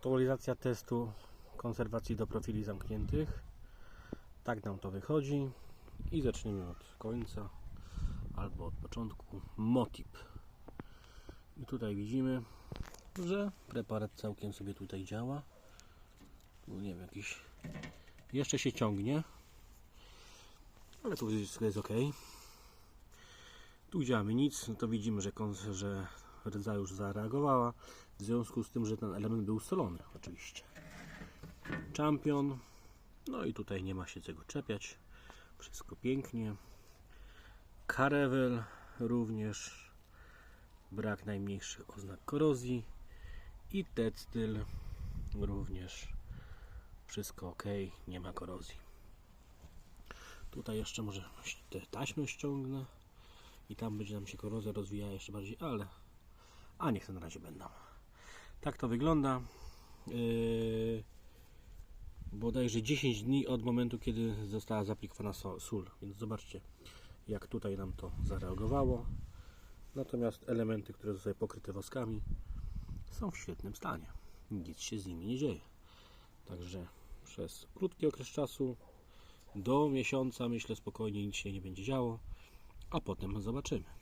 Aktualizacja testu konserwacji do profili zamkniętych. Tak nam to wychodzi. I zaczniemy od końca albo od początku. Motip. I tutaj widzimy, że preparat całkiem sobie tutaj działa. Tu nie wiem, jakiś jeszcze się ciągnie, ale tu wszystko jest ok. Tu gdzie mamy nic, no to widzimy, że, że rdza już zareagowała, w związku z tym, że ten element był solony, oczywiście. Champion, no i tutaj nie ma się czego czepiać, wszystko pięknie. Carevel również, brak najmniejszych oznak korozji i Tetstyl również wszystko ok, nie ma korozji. Tutaj jeszcze może te taśmy ściągnę i tam będzie nam się korozja rozwijała jeszcze bardziej, ale a niech to na razie będą. Tak to wygląda. Yy, bodajże 10 dni od momentu, kiedy została zaaplikowana sól, więc zobaczcie jak tutaj nam to zareagowało. Natomiast elementy, które zostały pokryte woskami są w świetnym stanie. Nic się z nimi nie dzieje. Także przez krótki okres czasu do miesiąca myślę spokojnie nic się nie będzie działo, a potem zobaczymy.